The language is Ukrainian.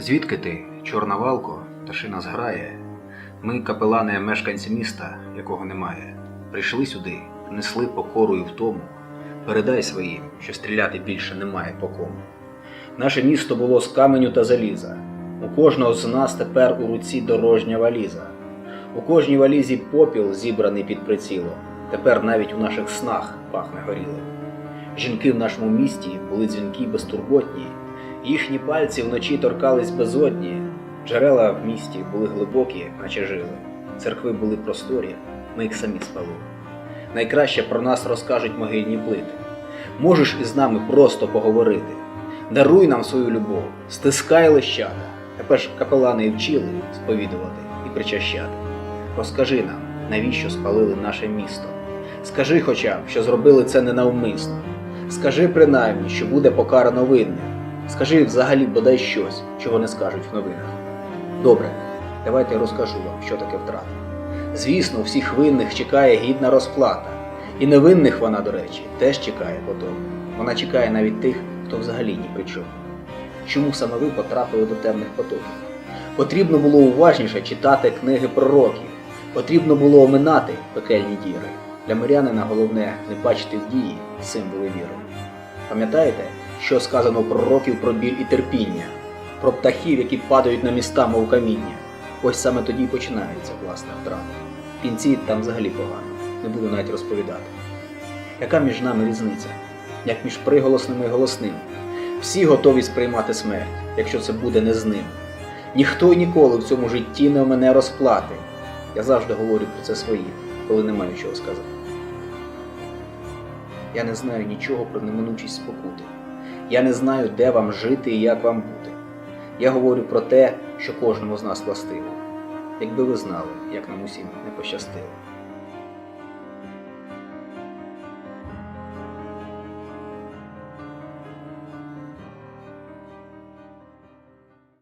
Звідки ти, чорна валко, пташина зграє? Ми, капелани, мешканці міста, якого немає, прийшли сюди, несли покору і втому. Передай своїм, що стріляти більше немає по кому. Наше місто було з каменю та заліза. У кожного з нас тепер у руці дорожня валіза. У кожній валізі попіл, зібраний під прицілом. Тепер навіть у наших снах пахне горілим. Жінки в нашому місті були дзвінкі й безтурботні, їхні пальці вночі торкались безодні, джерела в місті були глибокі, наче жили, церкви були просторі, ми їх самі спалили. Найкраще про нас розкажуть могильні плити. Можеш із нами просто поговорити. Даруй нам свою любов, стискай лищата. Тепер ж капелани і вчили сповідувати і причащати. Розкажи нам, навіщо спалили наше місто. Скажи хоча б, що зробили це ненавмисно. Скажи принаймні, що буде покарано винних. Скажи взагалі бодай щось, чого не скажуть в новинах. Добре, давайте я розкажу вам, що таке втрата. Звісно, всіх винних чекає гідна розплата. І невинних вона, до речі, теж чекає потім. Вона чекає навіть тих, хто взагалі ні при чому. Чому саме ви потрапили до темних потоків? Потрібно було уважніше читати книги пророків. Потрібно було оминати пекельні діри. Для мирянина головне не бачити в дії символи віри. Пам'ятаєте, що сказано у пророків про біль і терпіння, про птахів, які падають на міста, мов каміння. Ось саме тоді починається власна втрата. В кінці там взагалі погано, не буду навіть розповідати. Яка між нами різниця? Як між приголосним і голосним? Всі готові сприймати смерть, якщо це буде не з ним. Ніхто й ніколи в цьому житті не мене розплати. Я завжди говорю про це своїм, коли не маю чого сказати. Я не знаю нічого про неминучість спокути. Я не знаю, де вам жити і як вам бути. Я говорю про те, що кожному з нас властиво. Якби ви знали, як нам усім не пощастило.